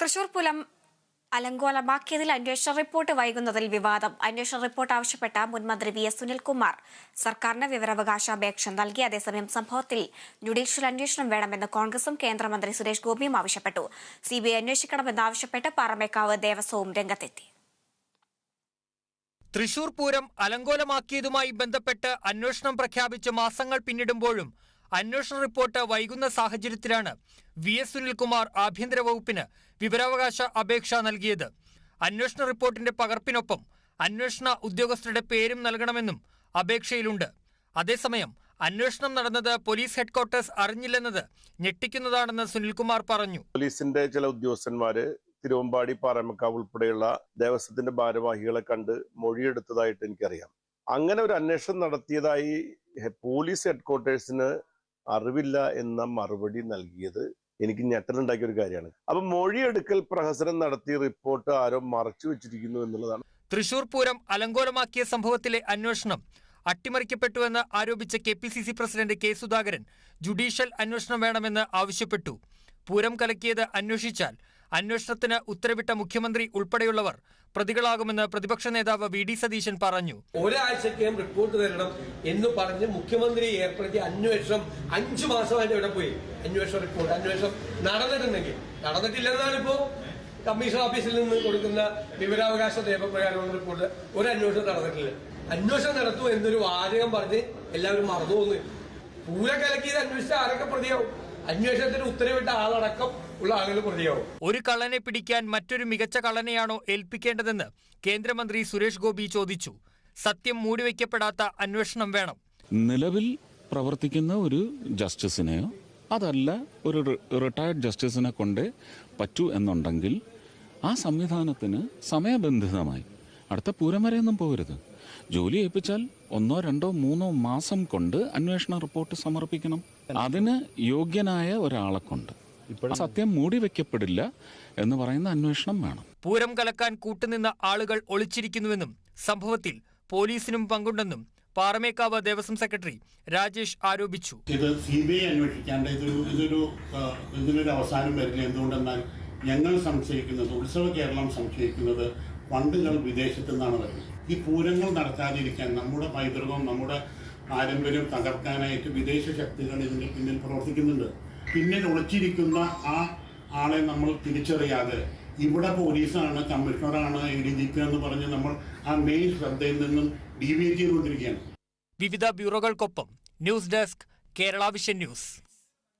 തൃശൂർ പുലം അലങ്കോലമാക്കിയതിൽ അന്വേഷണ റിപ്പോർട്ട് വൈകുന്നതിൽ വിവാദം. അന്വേഷണ റിപ്പോർട്ട് ആവശ്യപ്പെട്ട മുൻമന്ത്രി വി എസ് സുനിൽകുമാർ. സർക്കാരിന് വിവരാവകാശ അപേക്ഷ നൽകി. അതേസമയം സംഭവത്തിൽ ജുഡീഷ്യൽ അന്വേഷണം വേണമെന്ന് കോൺഗ്രസും കേന്ദ്രമന്ത്രി സുരേഷ് ഗോപിയും ആവശ്യപ്പെട്ടു. സിബിഐ അന്വേഷിക്കണമെന്നാവശ്യപ്പെട്ട് പാറമേക്കാവ് ദേവസ്വവും രംഗത്തെത്തി. തൃശൂർ പൂരം അലങ്കോലമാക്കിയതുമായി ബന്ധപ്പെട്ട് അന്വേഷണം പ്രഖ്യാപിച്ച് മാസങ്ങൾ പിന്നിടുമ്പോഴും അന്വേഷണ റിപ്പോർട്ട് വൈകുന്ന സാഹചര്യത്തിലാണ് വി എസ് സുനിൽകുമാർ ആഭ്യന്തര വകുപ്പിന് വിവരാവകാശ അപേക്ഷ നൽകിയത്. അന്വേഷണ റിപ്പോർട്ടിന്റെ പകർപ്പിനൊപ്പം അന്വേഷണ ഉദ്യോഗസ്ഥരുടെ പേരും നൽകണമെന്നും അപേക്ഷയിലുണ്ട്. അതേസമയം അന്വേഷണം നടന്നത് പോലീസ് ഹെഡ്ക്വാർട്ടേഴ്സ് അറിഞ്ഞില്ലെന്നത് ഞെട്ടിക്കുന്നതാണെന്ന് സുനിൽകുമാർ പറഞ്ഞു. പോലീസിന്റെ ചില ഉദ്യോഗസ്ഥന്മാര് തിരുവമ്പാടി പാറമക്കാവ് ഉൾപ്പെടെയുള്ള ദേവസ്വത്തിന്റെ ഭാരവാഹികളെ കണ്ട് മൊഴിയെടുത്തതായിട്ട് എനിക്കറിയാം. അങ്ങനെ ഒരു അന്വേഷണം നടത്തിയതായി പോലീസ് ഹെഡ്ക്വാർട്ടേഴ്സിന് അറിവില്ല എന്ന മറുപടി നൽകിയത് എനിക്ക് ഞെട്ടലുണ്ടാക്കിയ ഒരു കാര്യമാണ്. അപ്പൊ മൊഴിയെടുക്കൽ പ്രഹസനം നടത്തി റിപ്പോർട്ട് ആരോ മറച്ചു വെച്ചിരിക്കുന്നു എന്നുള്ളതാണ്. തൃശൂർ പൂരം അലങ്കോലമാക്കിയ സംഭവത്തിലെ അന്വേഷണം അട്ടിമറിക്കപ്പെട്ടുവെന്ന് ആരോപിച്ച K P C C president K Sudhakaran judicial അന്വേഷണം വേണമെന്ന് ആവശ്യപ്പെട്ടു. പൂരം കലക്കിയത് അന്വേഷിച്ചാൽ അന്വേഷണത്തിന് ഉത്തരവിട്ട മുഖ്യമന്ത്രി ഉൾപ്പെടെയുള്ളവർ പ്രതികളാകുമെന്ന് പ്രതിപക്ഷ നേതാവ് വി ഡി സതീശൻ പറഞ്ഞു. ഒരാഴ്ചക്കകം റിപ്പോർട്ട് തരണം എന്ന് പറഞ്ഞ് മുഖ്യമന്ത്രി ഏർപ്പെടുത്തിയ അന്വേഷണം അഞ്ചു മാസമായിട്ട് ഇവിടെ പോയി? അന്വേഷണ റിപ്പോർട്ട് അന്വേഷണം നടന്നിട്ടുണ്ടെങ്കിൽ. നടന്നിട്ടില്ലെന്നാണ് ഇപ്പോ കമ്മീഷൻ ഓഫീസിൽ നിന്ന് കൊടുക്കുന്ന വിവരാവകാശ നിയമപ്രകാരമുള്ള റിപ്പോർട്ട് ഒരു അന്വേഷണം നടന്നിട്ടില്ല. അന്വേഷണം നടത്തൂ എന്നൊരു വാചകം പറഞ്ഞ് എല്ലാവരും മറന്നു പോകുന്നു പൂര കലക്കിയത് അന്വേഷിച്ച ആരൊക്കെ പ്രതിയാവും? അന്വേഷണത്തിന് ഉത്തരവിട്ട ആളടക്കം ഉള്ള ആളുകൾ പ്രതിയാവും. ഒരു കള്ളനെ പിടിക്കാൻ മറ്റൊരു മികച്ച കള്ളനെയാണോ ഏൽപ്പിക്കേണ്ടതെന്ന് കേന്ദ്രമന്ത്രി സുരേഷ് ഗോപി ചോദിച്ചു. സത്യം മൂടിവെക്കപ്പെടാത്ത അന്വേഷണം വേണം. നിലവിൽ പ്രവർത്തിക്കുന്ന ഒരു ജസ്റ്റിസിനെയോ അതല്ല ഒരു റിട്ടയർഡ് ജസ്റ്റിസിനെ കൊണ്ട് പറ്റൂ എന്നുണ്ടെങ്കിൽ ആ സംവിധാനത്തിന് സമയബന്ധിതമായി അടുത്ത പൂരം വരെയൊന്നും പോകരുത്. ജോലി ഏൽപ്പിച്ചാൽ ഒന്നോ രണ്ടോ മൂന്നോ മാസം കൊണ്ട് അന്വേഷണ റിപ്പോർട്ട് സമർപ്പിക്കണം. അതിന് യോഗ്യനായ ഒരാളെ കൊണ്ട്. സത്യം മൂടി വെക്കപ്പെടില്ല എന്ന് പറയുന്ന അന്വേഷണം വേണം. പൂരം കലക്കാൻ കൂട്ടുനിന്ന ആളുകൾ ഒളിച്ചിരിക്കുന്നുവെന്നും സംഭവത്തിൽ പോലീസിനും പങ്കുണ്ടെന്നും പാറമേക്കാവ് ദേവസ്വം സെക്രട്ടറി രാജേഷ് ആരോപിച്ചു. ഇത് സി ബി ഐ അന്വേഷിക്കാണ്ട് ഇതൊരു ഇതൊരു ഇതിനൊരു അവസാനം വരില്ല. എന്തുകൊണ്ടെന്നാൽ ഞങ്ങൾ സംശയിക്കുന്നത് ഉത്സവ കേരളം സംശയിക്കുന്നത് ഫണ്ടുകൾ വിദേശത്തു നിന്നാണ് വരുന്നത്. ഈ പൂരങ്ങൾ നടത്താതിരിക്കാൻ നമ്മുടെ പൈതൃകവും നമ്മുടെ പാരമ്പര്യം തകർക്കാനായിട്ട് വിദേശ ശക്തികൾ ഇതിന് പിന്നിൽ പ്രവർത്തിക്കുന്നുണ്ട്. പിന്നിൽ ഒളിച്ചിരിക്കുന്ന ആ ആളെ നമ്മൾ തിരിച്ചറിയാതെ ഇവിടെ പോലീസാണ് കമ്മീഷണറാണ് എ ഡി ജി പി എന്ന് പറഞ്ഞ് നമ്മൾ ആ മെയിൻ ശ്രദ്ധയിൽ നിന്നും ഡീവിയേറ്റ് ചെയ്തുകൊണ്ടിരിക്കുകയാണ്. വിവിധ ബ്യൂറോകൾക്കൊപ്പം news desk Kerala vision news.